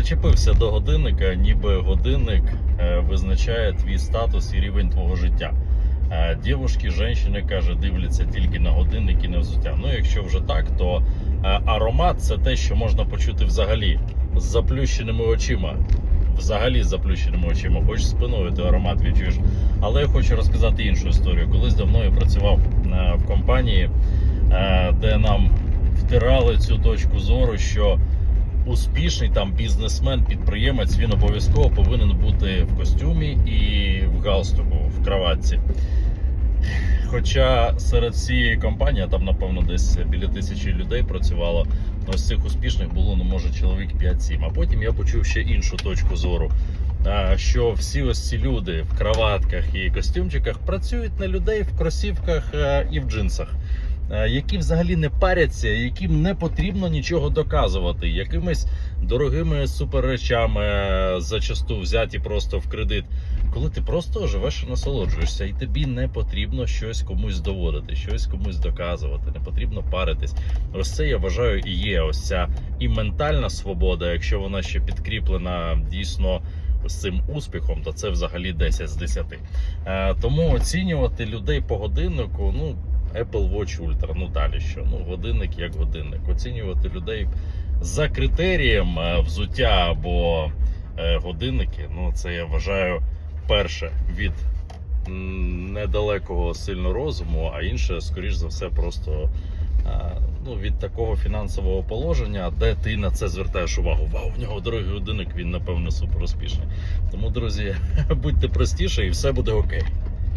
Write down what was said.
причепився до годинника, ніби годинник е, визначає твій статус і рівень твого життя. Е, Дівушки, жінки, каже, дивляться тільки на годинник і на взуття. Ну, якщо вже так, то е, аромат це те, що можна почути взагалі з заплющеними очима. Взагалі з заплющеними очима, хоч спиною ти аромат відчуєш. Але я хочу розказати іншу історію. Колись давно я працював в компанії, де нам втирали цю точку зору, що успішний там бізнесмен, підприємець, він обов'язково повинен бути в костюмі і в галстуку, в кроватці. Хоча серед всієї компанії, там, напевно, десь біля тисячі людей працювало, ось цих успішних було, ну, може, чоловік 5-7. А потім я почув ще іншу точку зору. Що всі ось ці люди в кроватках і костюмчиках працюють на людей в кросівках і в джинсах, які взагалі не паряться, яким не потрібно нічого доказувати, якимись дорогими суперречами е, зачасту взяті просто в кредит. Коли ти просто живеш і насолоджуєшся, і тобі не потрібно щось комусь доводити, щось комусь доказувати, не потрібно паритись. Ось це я вважаю і є ось ця і ментальна свобода, якщо вона ще підкріплена дійсно з цим успіхом, то це взагалі 10 з 10. Е, тому оцінювати людей по годиннику, ну. Apple Watch Ultra, ну далі що? Ну, годинник як годинник. Оцінювати людей за критерієм е, взуття або е, годинники, ну це я вважаю перше від недалекого сильно розуму, а інше, скоріш за все, просто е, ну, від такого фінансового положення, де ти на це звертаєш увагу. Вау, в нього дорогий годинник, він напевно супер успішний. Тому, друзі, будьте простіше і все буде окей.